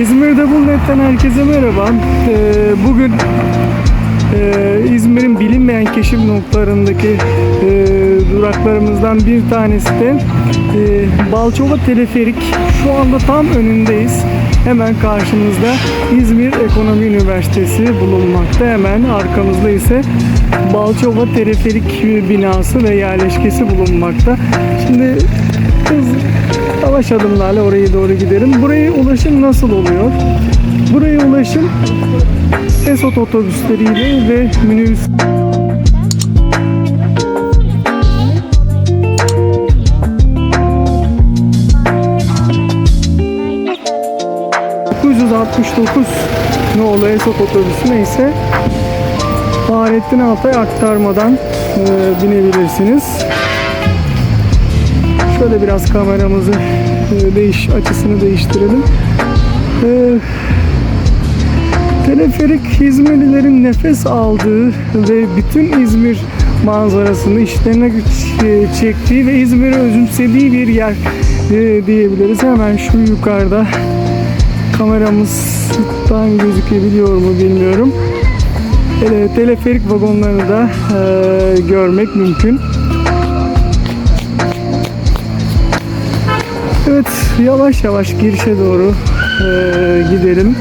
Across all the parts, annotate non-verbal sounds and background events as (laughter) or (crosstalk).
İzmir'de Bulnet'ten herkese merhaba. Ee, bugün e, İzmir'in bilinmeyen keşif noktalarındaki e, duraklarımızdan bir tanesi de e, Balçova Teleferik. Şu anda tam önündeyiz. Hemen karşımızda İzmir Ekonomi Üniversitesi bulunmakta. Hemen arkamızda ise Balçova Teleferik binası ve yerleşkesi bulunmakta. Şimdi yavaş adımlarla oraya doğru gidelim. Buraya ulaşım nasıl oluyor? Buraya ulaşım Esot otobüsleriyle ve minibüs 969 nolu Esot otobüsü neyse Fahrettin Altay aktarmadan e, binebilirsiniz. Şöyle biraz kameramızı e, değiş açısını değiştirelim. E, teleferik İzmirlilerin nefes aldığı ve bütün İzmir manzarasını işlerine e, çektiği ve İzmir'i özümsediği bir yer e, diyebiliriz. Hemen şu yukarıda kameramızdan gözükebiliyor mu bilmiyorum. Tele- teleferik vagonlarını da e, görmek mümkün. Yavaş yavaş girişe doğru e, gidelim.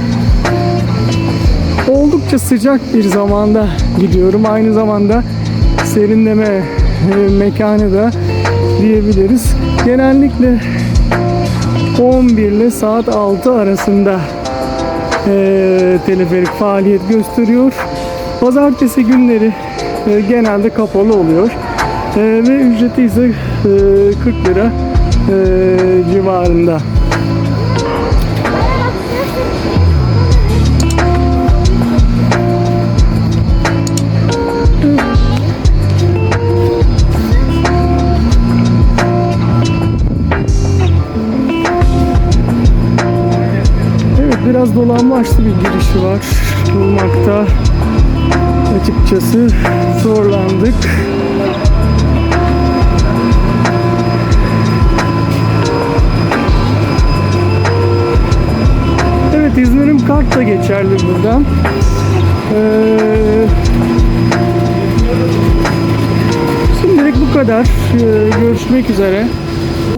Oldukça sıcak bir zamanda gidiyorum. Aynı zamanda serinleme e, mekanı da diyebiliriz. Genellikle 11 ile saat 6 arasında e, teleferik faaliyet gösteriyor. Pazartesi günleri e, genelde kapalı oluyor. E, ve ücreti ise e, 40 lira e, civarında. Biraz dolanbaçlı bir girişi var. Bulmakta açıkçası zorlandık. Kart da geçerli buradan. Ee, şimdilik bu kadar. Ee, görüşmek üzere.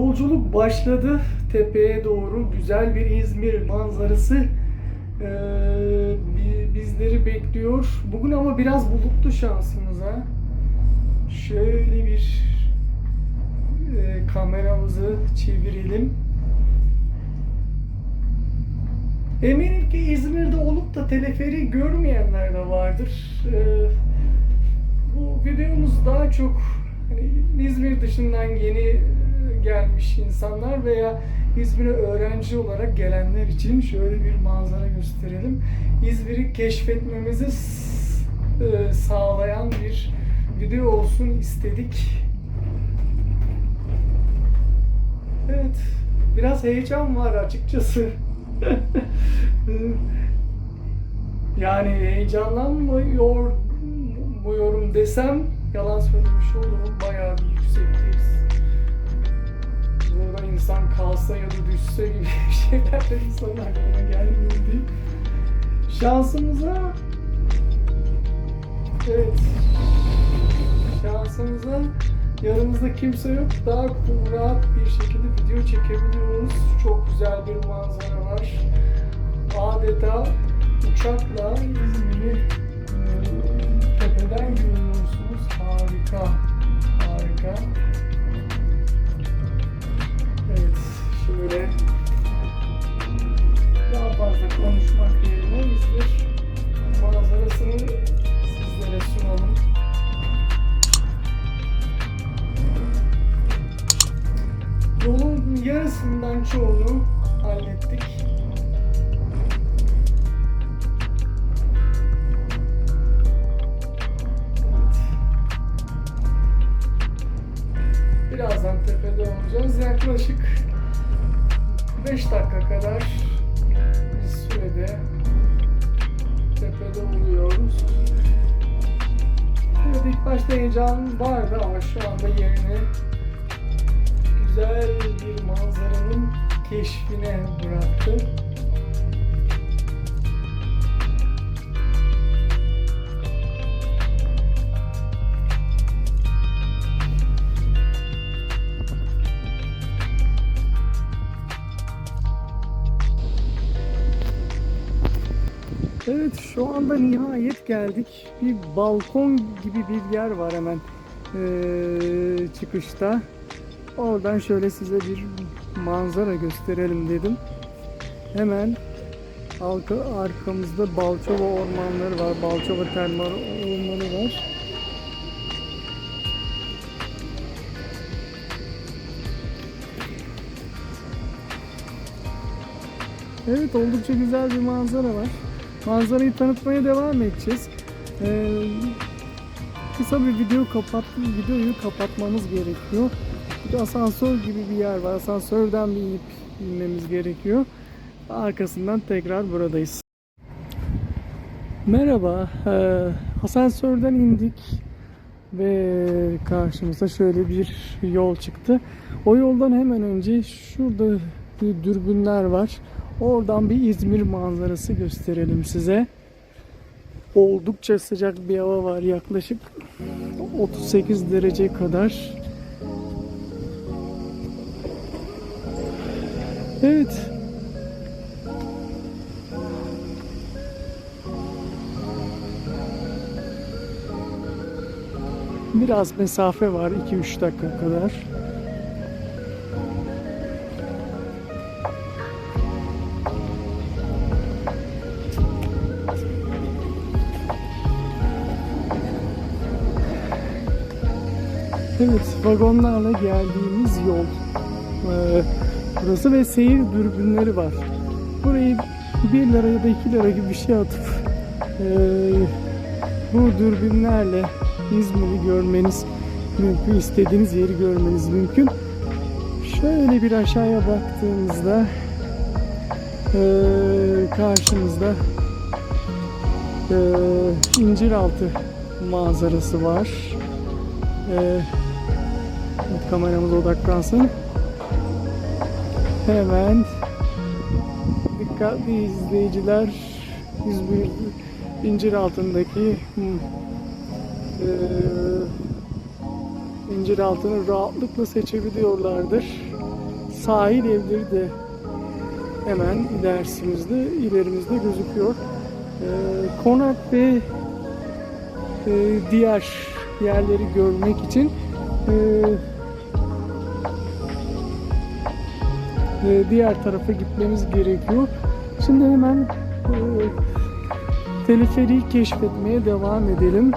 Yolculuk başladı. Tepeye doğru güzel bir İzmir manzarası ee, bi- bizleri bekliyor. Bugün ama biraz bulutlu şansımıza. Şöyle bir e, kameramızı çevirelim. Eminim ki İzmir'de olup da teleferi görmeyenler de vardır. Ee, bu videomuz daha çok hani İzmir dışından yeni e, gelmiş insanlar veya İzmir'e öğrenci olarak gelenler için şöyle bir manzara gösterelim. İzmir'i keşfetmemizi e, sağlayan bir video olsun istedik. Evet, biraz heyecan var açıkçası. (laughs) yani heyecanlanmıyor muyum desem yalan söylemiş olurum. Bayağı bir yüksekteyiz. Burada insan kalsa ya da düşse gibi (laughs) şeyler de insanın aklına gelmiyor değil. Şansımıza evet şansımıza yanımızda kimse yok. Daha rahat bir şekilde video çekebiliyoruz. Çok güzel bir manzara var. Adeta uçakla İzmir'i e, tepeden görüyorsunuz. Harika. Harika. Evet, şöyle daha fazla konuşmak yerine İzmir manzarasını sizlere sunalım. Yarısından çoğunu hallettik. Birazdan tepede olacağız. Yaklaşık 5 dakika kadar bir sürede tepede oluyoruz. Evet ilk başta heyecan vardı ama şu anda yerini güzel bir manzaranın keşfine bıraktı. Evet şu anda nihayet geldik. Bir balkon gibi bir yer var hemen ee, çıkışta. Oradan şöyle size bir manzara gösterelim dedim. Hemen arka, arkamızda Balçova ormanları var. Balçova termal ormanı var. Evet oldukça güzel bir manzara var. Manzarayı tanıtmaya devam edeceğiz. Ee, kısa bir video kapat videoyu kapatmamız gerekiyor. Bir asansör gibi bir yer var. Asansörden bir inip inmemiz gerekiyor. Arkasından tekrar buradayız. Merhaba. Ee, asansörden indik ve karşımıza şöyle bir yol çıktı. O yoldan hemen önce şurada bir dürbünler var. Oradan bir İzmir manzarası gösterelim size. Oldukça sıcak bir hava var. Yaklaşık 38 derece kadar. Evet. Biraz mesafe var 2-3 dakika kadar. Evet, vagonlarla geldiğimiz yol. Ee, burası ve seyir dürbünleri var. Burayı 1 lira ya da 2 lira gibi bir şey atıp ee, bu dürbünlerle İzmir'i görmeniz mümkün, istediğiniz yeri görmeniz mümkün. Şöyle bir aşağıya baktığımızda ee, karşımızda ee, İnciraltı manzarası var. Evet, kameramız odaklansın. Hemen dikkatli izleyiciler İzmir incir altındaki ee, incir altını rahatlıkla seçebiliyorlardır. Sahil evleri de hemen ilerimizde, ilerimizde gözüküyor. Ee, konak ve e, diğer yerleri görmek için e, diğer tarafa gitmemiz gerekiyor. Şimdi hemen e, teleferiği keşfetmeye devam edelim.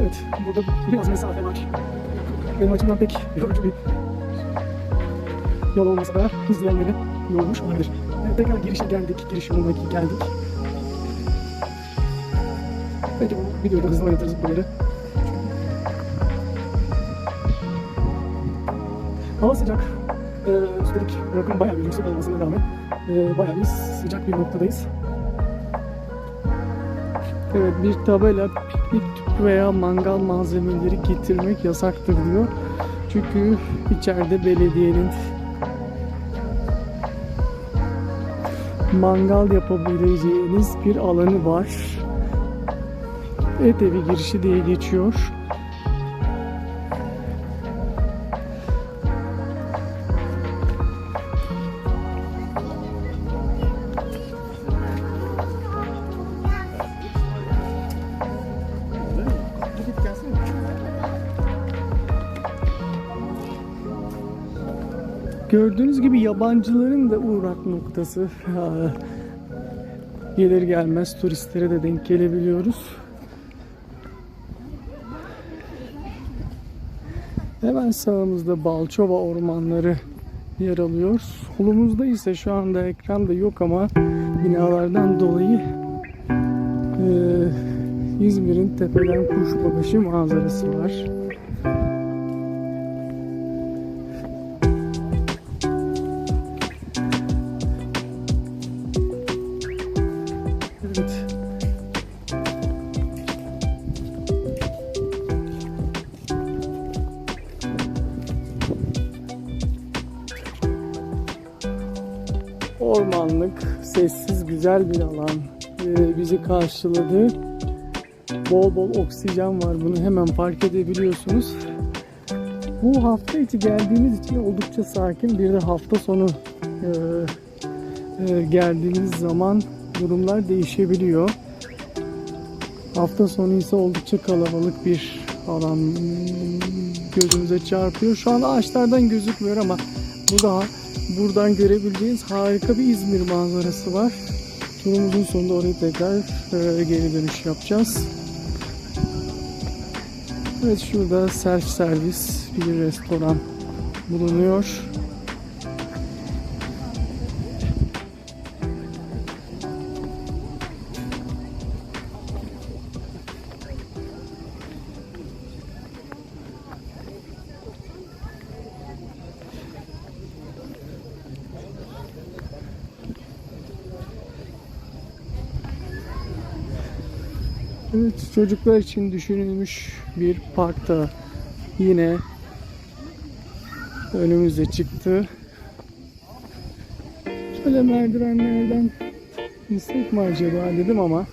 Evet, burada biraz mesafe var. Benim açımdan pek yorucu bir yol olmasa da izleyenleri yormuş olabilir. Tekrar girişe geldik, giriş yoluna geldik. Peki bu videoyu da hızlı oynatırız böyle. Hava sıcak. Ee, üstelik rakım bayağı bir yüksek olmasına rağmen e, bayağı bir sıcak bir noktadayız. Evet bir tabela piknik tüpü veya mangal malzemeleri getirmek yasaktır diyor. Çünkü içeride belediyenin mangal yapabileceğiniz bir alanı var. Et evi girişi diye geçiyor. Gördüğünüz gibi yabancıların da uğrak noktası. Gelir gelmez turistlere de denk gelebiliyoruz. Hemen sağımızda Balçova ormanları yer alıyor. Solumuzda ise şu anda ekranda yok ama binalardan dolayı eee, İzmir'in tepeden kuş bakışı manzarası var. Ormanlık, sessiz, güzel bir alan e, bizi karşıladı. bol bol oksijen var. Bunu hemen fark edebiliyorsunuz. Bu hafta içi geldiğimiz için oldukça sakin. Bir de hafta sonu e, e, geldiğimiz zaman durumlar değişebiliyor. Hafta sonu ise oldukça kalabalık bir alan gözümüze çarpıyor. Şu an ağaçlardan gözükmüyor ama bu da buradan görebileceğiniz harika bir İzmir manzarası var. Turumuzun sonunda oraya tekrar e, geri dönüş yapacağız. Evet şurada self servis bir restoran bulunuyor. Evet, çocuklar için düşünülmüş bir parkta yine önümüze çıktı. Şöyle merdivenlerden insek mi acaba dedim ama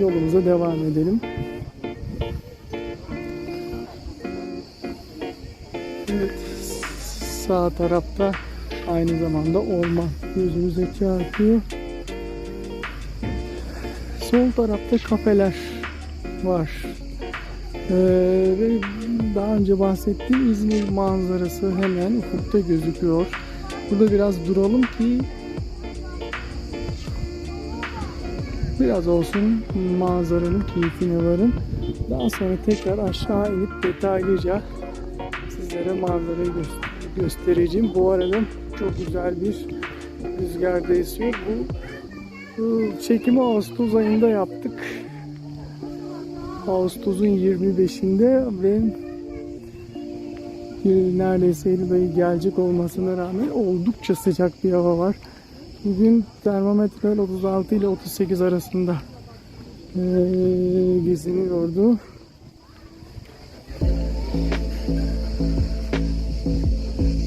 yolumuza devam edelim. Evet, sağ tarafta aynı zamanda orman gözümüze çarpıyor. Sol tarafta kafeler var. Ee, ve daha önce bahsettiğim İzmir manzarası hemen ufukta gözüküyor. Burada biraz duralım ki biraz olsun manzaranın keyfine varın. Daha sonra tekrar aşağı inip detaylıca sizlere manzarayı gö- göstereceğim. Bu arada çok güzel bir rüzgar da esiyor. Bu çekimi Ağustos ayında yaptık. Ağustos'un 25'inde ve neredeyse Eylül ayı gelecek olmasına rağmen oldukça sıcak bir hava var. Bugün termometreler 36 ile 38 arasında eee geziniyordu.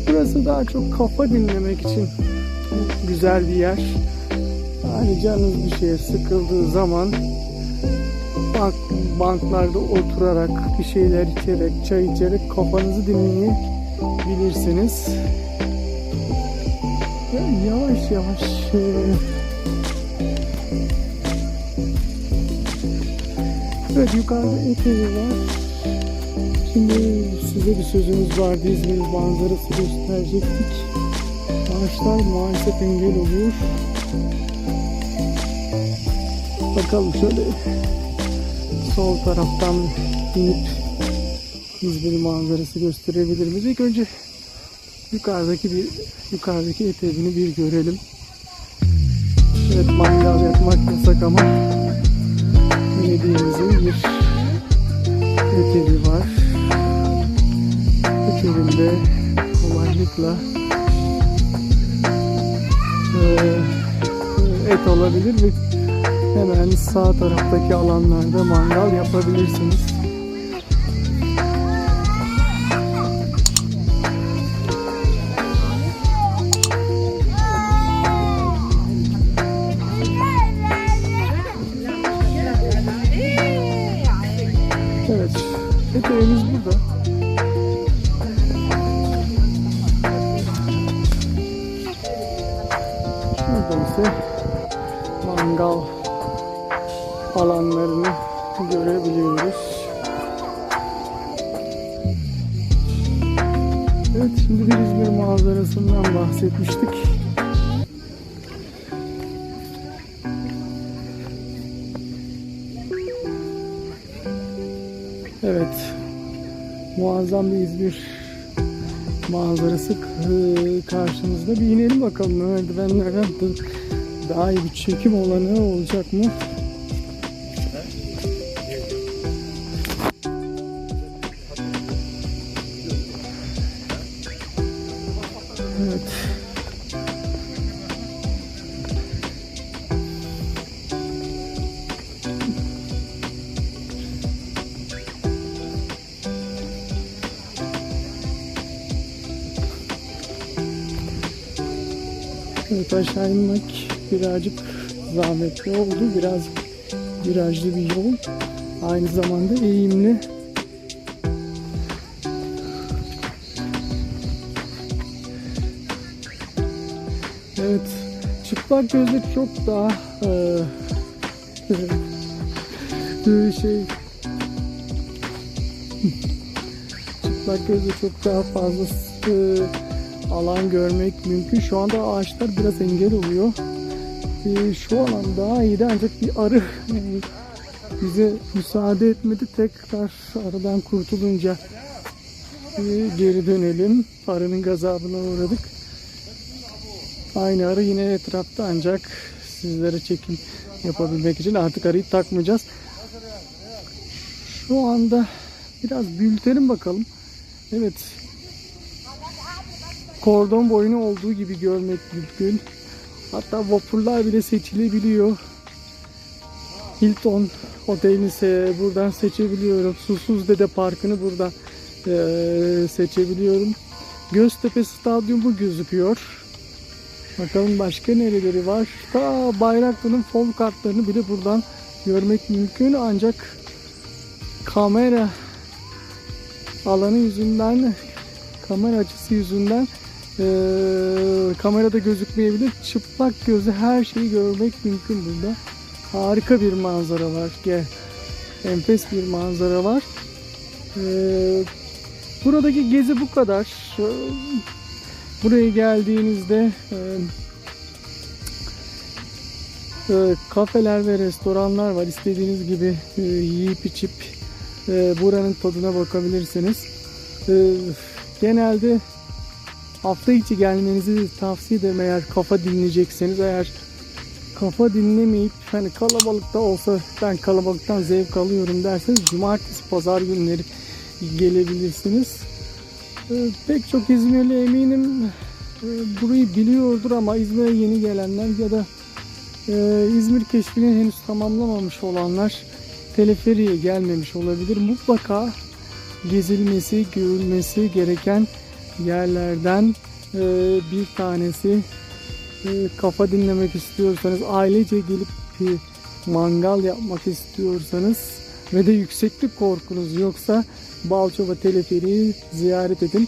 Burası daha çok kafa dinlemek için güzel bir yer. Hani canınız bir şeye sıkıldığı zaman bank, banklarda oturarak bir şeyler içerek, çay içerek kafanızı dinleyebilirsiniz. Ya yavaş yavaş e, Evet yukarıda eteği var. Şimdi size bir sözümüz vardı İzmir manzarası gösterecektik. Ağaçlar maalesef engel oluyor. Bakalım şöyle sol taraftan inip İzmir manzarası gösterebilir miyiz? İlk önce yukarıdaki bir yukarıdaki eteğini bir görelim. Evet mangal yakmak yasak ama belediyemizin bir eteği var. Eteğinde kolaylıkla eee, et olabilir ve hemen sağ taraftaki alanlarda mangal yapabilirsiniz. Evet muazzam bir İzmir manzarası karşımızda. Bir inelim bakalım merdivenlerden daha iyi bir çekim olanı olacak mı? Evet aşağı inmek birazcık zahmetli oldu. Biraz virajlı bir yol. Aynı zamanda eğimli. Evet, çıplak gözle çok daha (laughs) eee, şey çıplak gözle çok daha fazla eee, alan görmek mümkün. Şu anda ağaçlar biraz engel oluyor. Eee, şu alan daha iyiydi ancak bir arı eee, bize müsaade etmedi. Tekrar aradan kurtulunca eee, geri dönelim. Arının gazabına uğradık. Aynı arı yine etrafta ancak sizlere çekim yapabilmek için artık arıyı takmayacağız. Şu anda biraz büyütelim bakalım. Evet. Kordon boyunu olduğu gibi görmek mümkün. Hatta vapurlar bile seçilebiliyor. Hilton otelini buradan seçebiliyorum. Susuz Dede Parkı'nı buradan eee, seçebiliyorum. Göztepe Stadyumu gözüküyor. Bakalım başka nereleri var. Ta Bayraklı'nın fon kartlarını bile buradan görmek mümkün. Ancak kamera alanı yüzünden kamera açısı yüzünden eee, kamerada gözükmeyebilir. Çıplak gözle her şeyi görmek mümkün burada. Harika bir manzara var. Gel. Enfes bir manzara var. Eee, buradaki gezi bu kadar. Eee, Buraya geldiğinizde e, e, kafeler ve restoranlar var. İstediğiniz gibi e, yiyip içip e, buranın tadına bakabilirsiniz. E, genelde hafta içi gelmenizi tavsiye ederim eğer kafa dinleyecekseniz. Eğer kafa dinlemeyip hani kalabalıkta olsa ben kalabalıktan zevk alıyorum derseniz cumartesi pazar günleri gelebilirsiniz. Ee, Pek çok İzmirli eminim e, burayı biliyordur ama İzmir'e yeni gelenler ya da e, İzmir keşfini henüz tamamlamamış olanlar teleferiye gelmemiş olabilir. Mutlaka gezilmesi, görülmesi gereken yerlerden e, bir tanesi. E, Kafa dinlemek istiyorsanız, ailece gelip bir mangal yapmak istiyorsanız ve de yükseklik korkunuz yoksa Balçova Teleferiği ziyaret edin.